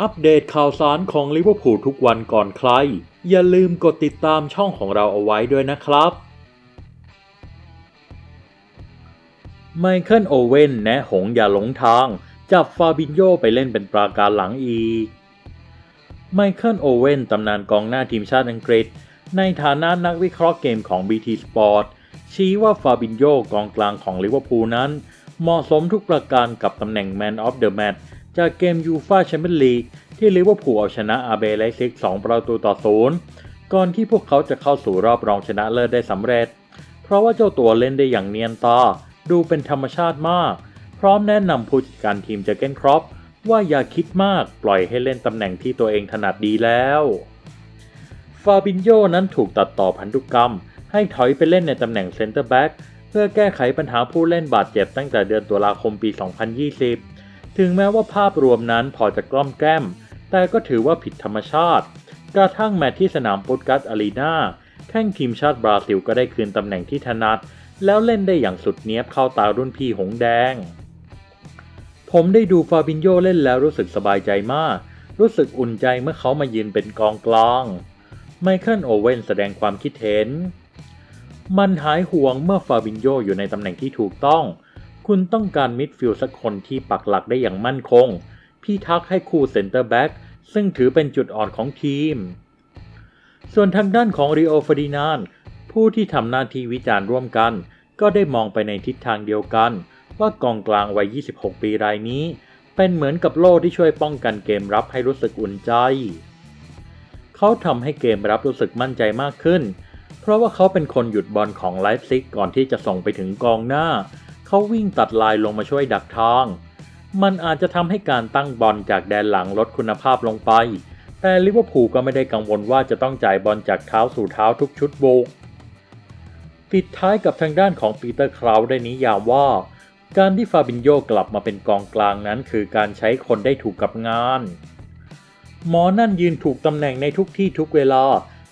อัปเดตข่าวสารของลิเวอร์พูลทุกวันก่อนใคร อย่าลืมกดติดตามช่องของเราเอาไว้ด้วยนะครับไมเคิลโอเว่นแนะหงอย่าหลงทาง จับฟาบินโยไปเล่นเป็นปราการหลังอีก ไมเคิลโอเว่นตำนานกองหน้าทีมชาติอังกฤษ ในฐานะนักวิเคราะห์เกมของ BT Sport ชี้ว่าฟาบินโยกองกลางของลิเวอร์พูลนั้น เหมาะสมทุกประการกับตำแหน่ง Man of the Match จากเกมยูฟาแชมเปี้ยนลีกที่ลิเวอร์พูลเอาชนะอาเบไลซิก 2 ประตูต่อศูนย์ก่อนที่พวกเขาจะเข้าสู่รอบรองชนะเลิศได้สำเร็จ เพราะว่าเจ้าตัวเล่นได้อย่างเนียนตา ดูเป็นธรรมชาติมาก พร้อมแนะนำผู้จัดการทีมเจเกนครอปว่าอย่าคิดมากปล่อยให้เล่นตำแหน่งที่ตัวเองถนัดดีแล้ว ฟาบินโยนั้นถูกตัดต่อพันธุกรรม ให้ถอยไปเล่นในตำแหน่งเซนเตอร์แบ็กเพื่อแก้ไขปัญหาผู้เล่นบาดเจ็บตั้งแต่เดือนตุลาคมปี 2020 ถึงแม้ว่าภาพรวมนั้นพอจะกล้อมแกล้ม แต่ก็ถือว่าผิดธรรมชาติ กระทั่งแมตช์ที่สนามปุตกัสอารีนาแข่งทีมชาติบราซิลก็ได้คืนตำแหน่งที่ถนัด แล้วเล่นได้อย่างสุดเนี้ยบเข้าตารุ่นพี่หงแดง ผมได้ดูฟาบินโยเล่นแล้วรู้สึกสบายใจมาก รู้สึกอุ่นใจเมื่อเขามายืนเป็นกองกลางไมเคิลโอเว่นแสดงความคิดเห็น มันหายห่วงเมื่อฟาบินโยอยู่ในตำแหน่งที่ถูกต้อง คุณต้องการมิดฟิลด์สักคนที่ปักหลักได้อย่างมั่นคง พี่ทักให้คู่เซนเตอร์แบ็กซึ่งถือเป็นจุดอ่อนของทีม ส่วนทางด้านของริโอฟอร์ดินานผู้ที่ทำหน้าที่วิจารณ์ร่วมกัน ก็ได้มองไปในทิศทางเดียวกัน ว่ากองกลางวัย 26 ปีรายนี้ เป็นเหมือนกับโล่ที่ช่วยป้องกันเกมรับให้รู้สึกอุ่นใจ เขาทำให้เกมรับรู้สึกมั่นใจมากขึ้น เพราะว่าเขาเป็นคนหยุดบอลของไลฟ์ซิกก่อนที่จะส่งไปถึงกองหน้า เขาวิ่งตัดลายลงมาช่วยดักทาง มันอาจจะทำให้การตั้งบอลจากแดนหลังลดคุณภาพลงไป แต่ลิเวอร์พูลก็ไม่ได้กังวลว่าจะต้องจ่ายบอลจากเท้าสู่เท้าทุกชุดบุกปิดท้ายกับทางด้านของปีเตอร์คราวได้นิยามว่า การที่ฟาบินโยกลับมาเป็นกองกลางนั้น คือการใช้คนได้ถูกกับงาน หมอนั่นยืนถูกตำแหน่งในทุกที่ทุกเวลา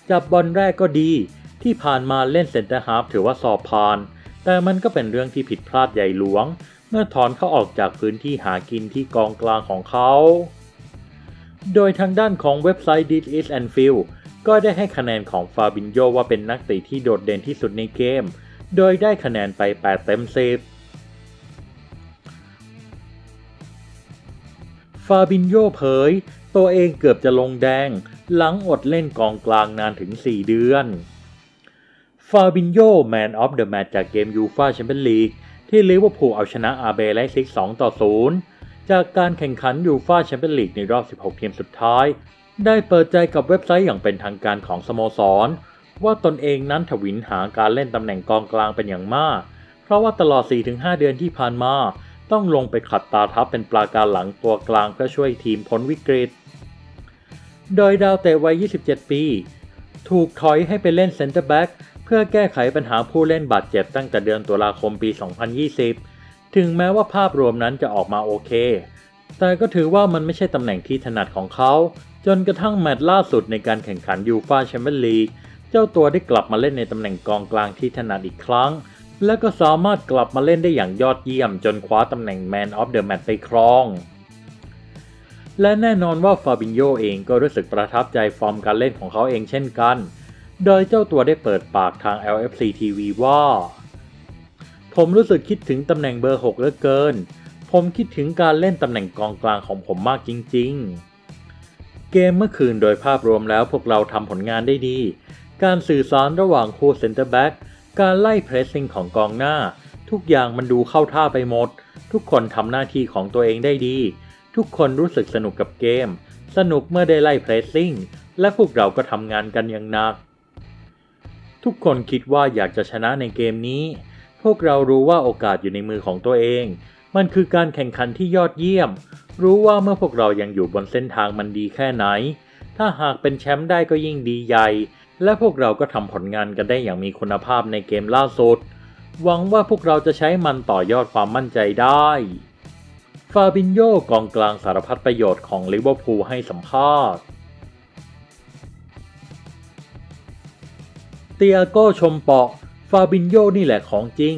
จับบอลแรกก็ดี ที่ผ่านมาเล่นเซนเตอร์ฮาฟถือว่าสอบผ่าน แต่มันก็เป็นเรื่องที่ผิดพลาดใหญ่หลวง เมื่อถอนเขาออกจากพื้นที่หากินที่กองกลางของเขา โดยทางด้านของเว็บไซต์ This is Anfield ก็ได้ให้คะแนนของฟาบินโยว่าเป็นนักเตะที่โดดเด่นที่สุดในเกม โดยได้คะแนนไป 8 เต็ม 10 ฟาบินโยเผย ตัวเองเกือบจะลงแดง หลังอดเล่นกองกลางนานถึง 4 เดือน ฟาบินโยแมนออฟเดอะแมตจากเกมยูฟาแชมเปี้ยนลีกที่ลิเวอร์พูลเอาชนะอาเบไลซิก2ต่อ 0 จากการแข่งขันยูฟาแชมเปี้ยนลีกในรอบ 16 ทีมสุดท้าย ได้เปิดใจกับเว็บไซต์อย่างเป็นทางการของสโมสร ว่าตนเองนั้นถวิลหาการเล่นตำแหน่งกองกลางเป็นอย่างมาก เพราะว่าตลอด 4-5 เดือนที่ผ่านมา ต้องลงไปขัดตาทับเป็นปราการหลังตัวกลางเพื่อช่วยทีมพ้นวิกฤต โดยดาวเตะวัย 27 ปี ถูกถอยให้ไปเล่นเซนเตอร์แบ็ก พื่อแก้ไขปัญหาผู้เล่นบาดเจ็บตั้งแต่เดือนตุลาคมปี 2020 ถึงแม้ว่าภาพรวมนั้นจะออกมาโอเค แต่ก็ถือว่ามันไม่ใช่ตำแหน่งที่ถนัดของเขา จนกระทั่งแมตช์ล่าสุดในการแข่งขันยูฟาแชมเปี้ยนลีก เจ้าตัวได้กลับมาเล่นในตำแหน่งกองกลางที่ถนัดอีกครั้ง และก็สามารถกลับมาเล่นได้อย่างยอดเยี่ยม จนคว้าตำแหน่ง Man of the Match ไปครองและแน่นอนว่าฟาบินโยเองก็รู้สึกประทับใจฟอร์มการเล่นของเขาเองเช่นกัน โดยเจ้าตัวได้เปิดปากทาง LFC TV ว่า ผมรู้สึกคิดถึงตำแหน่งเบอร์ 6เหลือเกิน ผมคิดถึงการเล่นตำแหน่งกองกลางของผมมากจริง ๆ เกมเมื่อคืนโดยภาพรวมแล้วพวกเราทำผลงานได้ดี การสื่อสารระหว่างคู่เซนเตอร์แบ็กการไล่เพรสซิ่งของกองหน้า ทุกอย่างมันดูเข้าท่าไปหมด ทุกคนทำหน้าที่ของตัวเองได้ดี ทุกคนรู้สึกสนุกกับเกม สนุกเมื่อได้ไล่เพรสซิ่งและพวกเราก็ทำงานกันอย่างหนัก ทุกคนคิดว่าอยากจะชนะในเกมนี้ พวกเรารู้ว่าโอกาสอยู่ในมือของตัวเอง มันคือการแข่งขันที่ยอดเยี่ยม รู้ว่าเมื่อพวกเรายังอยู่บนเส้นทางมันดีแค่ไหน ถ้าหากเป็นแชมป์ได้ก็ยิ่งดีใหญ่ และพวกเราก็ทำผลงานกันได้อย่างมีคุณภาพในเกมล่าสุด หวังว่าพวกเราจะใช้มันต่อยอดความมั่นใจได้ ฟาบินโยกองกลางสารพัดประโยชน์ของลิเวอร์พูลให้สัมภาษณ์ ตียโก้ชมเปาะ ฟาบินโยนี่แหละของจริง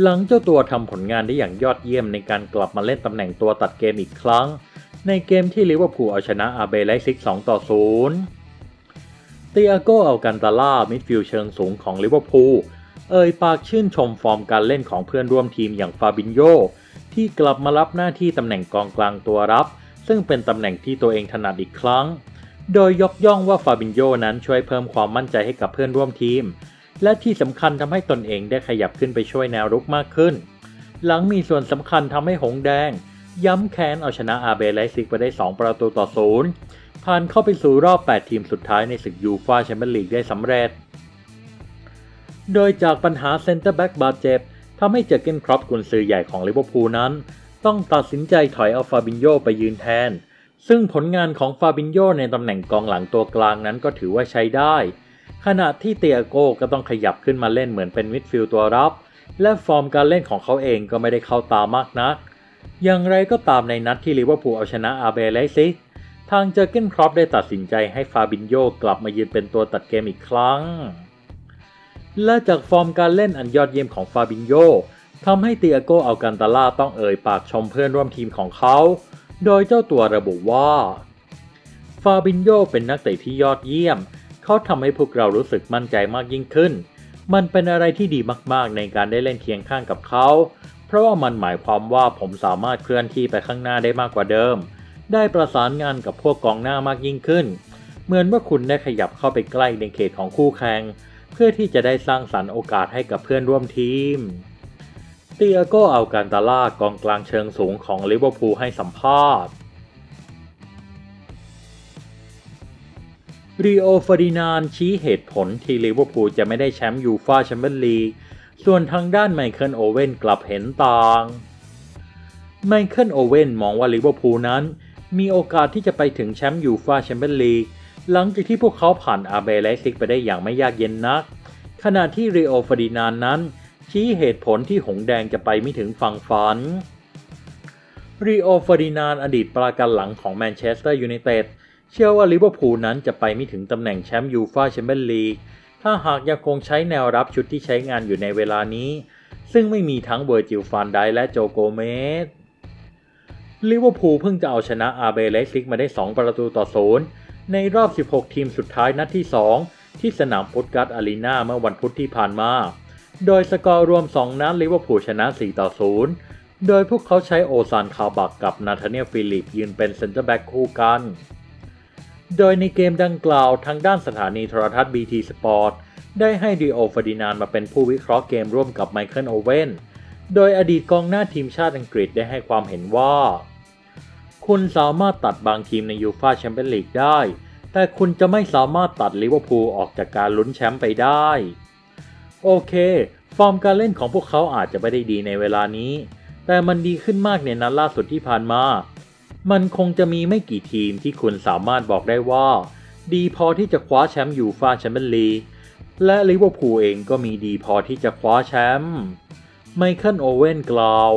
หลังเจ้าตัวทำผลงานได้อย่างยอดเยี่ยมในการกลับมาเล่นตำแหน่งตัวตัดเกมอีกครั้ง ในเกมที่ลิเวอร์พูลเอาชนะอาเบไลซิก2ต่อ0เตียโก้เอัลกันตาล่ามิดฟิลด์เชิงสูงของลิเวอร์พูลเอ่ยปากชื่นชมฟอร์มการเล่นของเพื่อนร่วมทีมอย่างฟาบินโยที่กลับมารับหน้าที่ตำแหน่งกองกลางตัวรับ ซึ่งเป็นตำแหน่งที่ตัวเองถนัดอีกครั้ง โดยยกย่องว่าฟาบินโยนั้นช่วยเพิ่มความมั่นใจให้กับเพื่อนร่วมทีม และที่สำคัญทำให้ตนเองได้ขยับขึ้นไปช่วยแนวรุกมากขึ้น หลังมีส่วนสำคัญทำให้หงแดง ย้ำแค้นเอาชนะอาเบไลซิกไปได้ 2 ประตูต่อศูนย์ผ่านเข้าไปสู่รอบ 8 ทีมสุดท้ายในศึกยูฟ่าแชมเปี้ยนลีกได้สำเร็จ โดยจากปัญหาเซนเตอร์แบ็กบาดเจ็บทำให้เจอเกนครอปกุนซือใหญ่ของลิเวอร์พูลนั้น ต้องตัดสินใจถอยเอาฟาบินโยไปยืนแทน ซึ่งผลงานของฟาบินโยในตำแหน่งกองหลังตัวกลางนั้นก็ถือว่าใช้ได้ ขณะที่เตียโก้ก็ต้องขยับขึ้นมาเล่นเหมือนเป็นมิดฟิลด์ตัวรับ และฟอร์มการเล่นของเขาเองก็ไม่ได้เข้าตามากนัก อย่างไรก็ตามในนัดที่ลิเวอร์พูลเอาชนะอาเบไลซิทางเจอร์เกนครอปได้ตัดสินใจให้ฟาบินโยกลับมายืนเป็นตัวตัดเกมอีกครั้ง และจากฟอร์มการเล่นอันยอดเยี่ยมของฟาบินโยทำให้เตียโกอัลกันตาล่าต้องเอ่ยปากชมเพื่อนร่วมทีมของเขา โดยเจ้าตัวระบุว่า ฟาบินโยเป็นนักเตะที่ยอดเยี่ยม เขาทำให้พวกเรารู้สึกมั่นใจมากยิ่งขึ้น มันเป็นอะไรที่ดีมากๆในการได้เล่นเคียงข้างกับเขา เพราะว่ามันหมายความว่าผมสามารถเคลื่อนที่ไปข้างหน้าได้มากกว่าเดิม ได้ประสานงานกับพวกกองหน้ามากยิ่งขึ้น เหมือนว่าคุณได้ขยับเข้าไปใกล้ในเขตของคู่แข่ง เพื่อที่จะได้สร้างสรรค์โอกาสให้กับเพื่อนร่วมทีม เตียโกเอาการตาล่ากองกลางเชิงสูงของลิเวอร์พูลให้สัมภาษณ์รีโอฟอรินานชี้เหตุผลที่ลิเวอร์พูลจะไม่ได้แชมป์ยูฟ่าแชมเปี้ยนลีก ส่วนทางด้านไมเคิลโอเว่นกลับเห็นต่าง ไมเคิลโอเว่นมองว่าลิเวอร์พูลนั้น มีโอกาสที่จะไปถึงแชมป์ยูฟ่าแชมเปี้ยนลีก หลังจากที่พวกเขาผ่านอาเบไลซิกไปได้อย่างไม่ยากเย็นนัก ขณะที่รีโอฟอรินานนั้น ชี้เหตุผลที่หงแดงจะไปไม่ถึงฝั่งฝันรีโอฟอร์ดินานอดีตปราการหลังของแมนเชสเตอร์ยูไนเต็ดเชื่อว่าลิเวอร์พูลนั้นจะไปไม่ถึงตำแหน่งแชมป์ยูฟ่าแชมเปี้ยนลีกถ้าหากยังคงใช้แนวรับชุดที่ใช้งานอยู่ในเวลานี้ ซึ่งไม่มีทั้งเวอร์จิลฟานไดและโจโกเมสลิเวอร์พูลเพิ่งจะเอาชนะอาเบเลซิกมาได้ 2 ประตูต่อศูนย์ในรอบ 16 ทีมสุดท้ายนัดที่ 2 ที่สนามพุตกัสอารีนาเมื่อวันพุธที่ผ่านมา โดยสกอร์รวม 2 นัดลิเวอร์พูลชนะ 4 ต่อ 0 โดยพวกเขาใช้โอซานคาบักกับนาธาเนียลฟิลิปยืนเป็นเซนเตอร์แบ็กคู่กัน โดยในเกมดังกล่าวทางด้านสถานีโทรทัศน์ BT Sport ได้ให้ดิโอฟอร์ดินานมาเป็นผู้วิเคราะห์เกมร่วมกับไมเคิลโอเว่น โดยอดีตกองหน้าทีมชาติอังกฤษได้ให้ความเห็นว่า คุณสามารถตัดบางทีมในยูฟ่าแชมเปี้ยนลีกได้ แต่คุณจะไม่สามารถตัดลิเวอร์พูลออกจากการลุ้นแชมป์ไปได้ โอเค ฟอร์มการเล่นของพวกเขาอาจจะไม่ได้ดีในเวลานี้ แต่มันดีขึ้นมากในนัดล่าสุดที่ผ่านมา มันคงจะมีไม่กี่ทีมที่คุณสามารถบอกได้ว่า ดีพอที่จะคว้าแชมป์ยูฟ่าแชมเปี้ยนลีกและลิเวอร์พูลเองก็มีดีพอที่จะคว้าแชมป์ไมเคิลโอเว่นกล่าว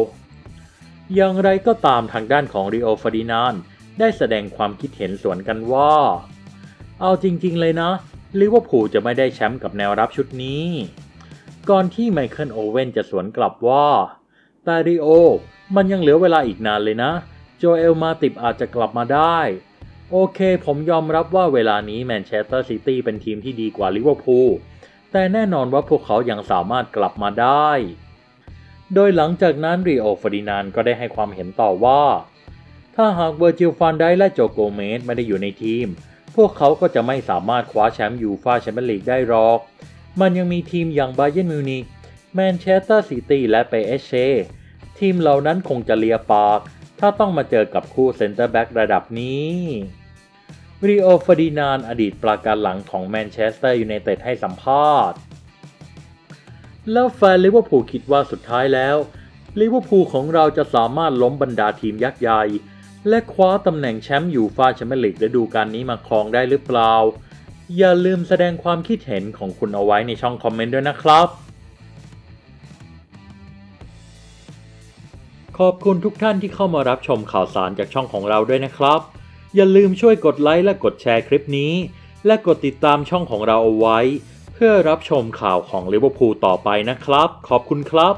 อย่างไรก็ตามทางด้านของริโอฟอร์ดินานได้แสดงความคิดเห็นสวนกันว่า เอาจริงๆเลยนะลิเวอร์พูลจะไม่ได้แชมป์กับแนวรับชุดนี้ ก่อนที่ไมเคิลโอเว่นจะสวนกลับว่าแต่ริโอ มันยังเหลือเวลาอีกนานเลยนะ โจเอลมาติบอาจจะกลับมาได้ โอเค ผมยอมรับว่าเวลานี้แมนเชสเตอร์ซิตี้เป็นทีมที่ดีกว่าลิเวอร์พูล แต่แน่นอนว่าพวกเขายังสามารถกลับมาได้ โดยหลังจากนั้นริโอฟอร์ดินานก็ได้ให้ความเห็นต่อว่า ถ้าหากเวอร์จิลฟานได้และโจโกเมสไม่ได้อยู่ในทีม พวกเขาก็จะไม่สามารถคว้าแชมป์ยูฟาแชมเปี้ยนลีกได้หรอก มันยังมีทีมอย่างบาเยนมิวนิกแมนเชสเตอร์ซิตี้และเปเอเชทีมเหล่านั้นคงจะเลียปาก ถ้าต้องมาเจอกับคู่เซนเตอร์แบ็กระดับนี้ริโอฟอดินานอดีตปราการหลังของแมนเชสเตอร์ยูไนเต็ดให้สัมภาษณ์ แล้วแฟนลิเวอร์พูลคิดว่าสุดท้ายแล้วลิเวอร์พูลของเราจะสามารถล้มบรรดาทีมยักษ์ใหญ่ และคว้าตำแหน่งแชมป์ยูฟ่าแชมเปี้ยนลีกฤดูกาลนี้มาครองได้หรือเปล่า อย่าลืมแสดงความคิดเห็นของคุณเอาไว้ในช่องคอมเมนต์ด้วยนะครับ ขอบคุณทุกท่านที่เข้ามารับชมข่าวสารจากช่องของเราด้วยนะครับ อย่าลืมช่วยกดไลค์และกดแชร์คลิปนี้ และกดติดตามช่องของเราเอาไว้ เพื่อรับชมข่าวของลิเวอร์พูลต่อไปนะครับ ขอบคุณครับ